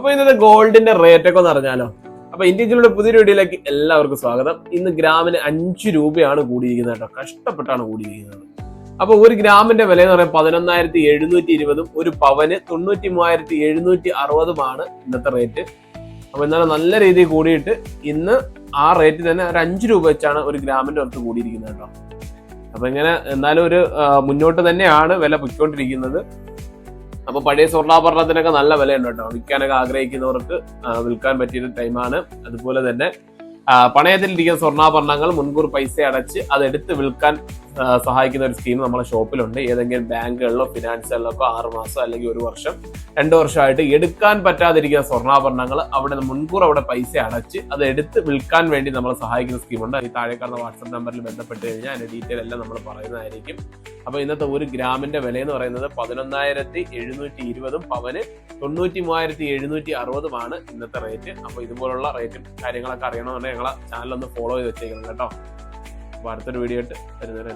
അപ്പൊ ഇന്നത്തെ ഗോൾഡിന്റെ റേറ്റ് ഒക്കെ ഒന്ന് അറിഞ്ഞാലോ? അപ്പൊ ഇന്ത്യയുടെ പുതിയ വീഡിയോയിലേക്ക് എല്ലാവർക്കും സ്വാഗതം. ഇന്ന് ഗ്രാമിന് അഞ്ച് രൂപയാണ് കൂടിയിരിക്കുന്നത് കേട്ടോ. കഷ്ടപ്പെട്ടാണ് കൂടിയിരിക്കുന്നത്. അപ്പൊ ഒരു ഗ്രാമിന്റെ വില എന്ന് പറയുന്നത് പതിനൊന്നായിരത്തി എഴുന്നൂറ്റി ഇരുപതും ഒരു പവന് തൊണ്ണൂറ്റി മൂവായിരത്തി എഴുന്നൂറ്റി അറുപതുമാണ് ഇന്നത്തെ റേറ്റ് അപ്പൊ എന്നാലും നല്ല രീതിയിൽ കൂടിയിട്ട് ഇന്ന് ആ റേറ്റ് തന്നെ ഒരു അഞ്ച് രൂപ വെച്ചാണ് ഒരു ഗ്രാമിന്റെ അടുത്ത് കൂടിയിരിക്കുന്നത് കേട്ടോ. അപ്പൊ ഇങ്ങനെ എന്നാലും ഒരു മുന്നോട്ട് തന്നെയാണ് വില പൊയ്ക്കൊണ്ടിരിക്കുന്നത്. അപ്പൊ പഴയ സ്വർണാഭരണത്തിനൊക്കെ നല്ല വിലയുണ്ട് കേട്ടോ. വിൽക്കാനൊക്കെ ആഗ്രഹിക്കുന്നവർക്ക് വിൽക്കാൻ പറ്റിയ ടൈമാണ് അതുപോലെ തന്നെ പണയത്തിൽ പണയത്തിലിരിക്കുന്ന സ്വർണാഭരണങ്ങൾ മുൻകൂർ പൈസ അടച്ച് അതെടുത്ത് വിൽക്കാൻ സഹായിക്കുന്ന ഒരു സ്കീം നമ്മുടെ ഷോപ്പിലുണ്ട്. ഏതെങ്കിലും ബാങ്കുകളിലോ ഫിനാൻസുകളിലൊക്കെ ആറ് മാസം അല്ലെങ്കിൽ ഒരു വർഷം രണ്ട് വർഷമായിട്ട് എടുക്കാൻ പറ്റാതിരിക്കുന്ന സ്വർണാഭരണങ്ങൾ അവിടെ മുൻകൂർ അവിടെ പൈസ അടച്ച് അത് എടുത്ത് വിൽക്കാൻ വേണ്ടി നമ്മളെ സഹായിക്കുന്ന സ്കീമുണ്ട് ഈ താഴെ കാണുന്ന വാട്സപ്പ് നമ്പറിൽ ബന്ധപ്പെട്ട് കഴിഞ്ഞാൽ അതിന്റെ ഡീറ്റെയിൽ എല്ലാം നമ്മൾ പറയുന്നതായിരിക്കും. അപ്പൊ ഇന്നത്തെ ഒരു ഗ്രാമിന്റെ വില എന്ന് പറയുന്നത് പതിനൊന്നായിരത്തി എഴുന്നൂറ്റി ഇരുപതും പവന് തൊണ്ണൂറ്റി മൂവായിരത്തി എഴുന്നൂറ്റി അറുപതുമാണ് ഇന്നത്തെ റേറ്റ്. അപ്പൊ ഇതുപോലുള്ള റേറ്റും കാര്യങ്ങളൊക്കെ അറിയണമെന്നുണ്ടെങ്കിൽ ഞങ്ങളെ ചാനൽ ഒന്ന് ഫോളോ ചെയ്ത് വെച്ചേക്കണം കേട്ടോ. അപ്പൊ അടുത്തൊരു വീഡിയോ ആയിട്ട് വരുന്നവരെ